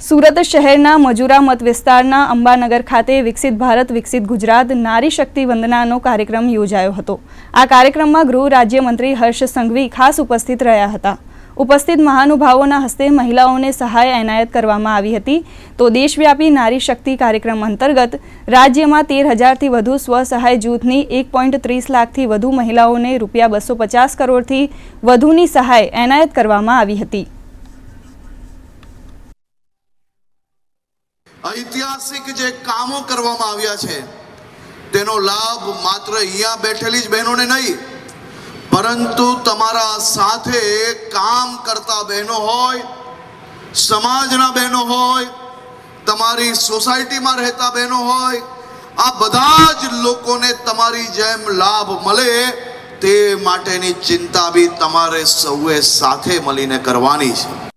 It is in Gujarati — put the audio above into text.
સુરત શહેરના મજુરા મત વિસ્તારના અંબાનગર ખાતે વિકસિત ભારત, વિકસિત ગુજરાત, નારી શક્તિ વંદનાનો કાર્યક્રમ યોજાયો હતો. આ કાર્યક્રમમાં ગૃહ રાજ્યમંત્રી હર્ષ સંઘવી ખાસ ઉપસ્થિત રહ્યા હતા. ઉપસ્થિત મહાનુભાવોના હસ્તે મહિલાઓને સહાય એનાયત કરવામાં આવી હતી. તો દેશવ્યાપી નારી શક્તિ કાર્યક્રમ અંતર્ગત રાજ્યમાં તેર હજારથી વધુ સ્વસહાય જૂથની એક પોઈન્ટ ત્રીસ લાખથી વધુ મહિલાઓને રૂપિયા બસો પચાસ કરોડથી વધુની સહાય એનાયત કરવામાં આવી હતી. ઐતિહાસિક જે કામો કરવામાં આવ્યા છે, તેનો લાભ માત્ર અહીંયા બેઠેલી જ બહેનોને નહીં, પરંતુ તમારા સાથે કામ કરતા બહેનો હોય, સમાજના બહેનો હોય, તમારી સોસાયટીમાં રહેતા બહેનો હોય, આ બધા જ લોકોને તમારી જેમ લાભ મળે તે માટેની ચિંતા બી તમારે સૌએ સાથે મળીને કરવાની છે.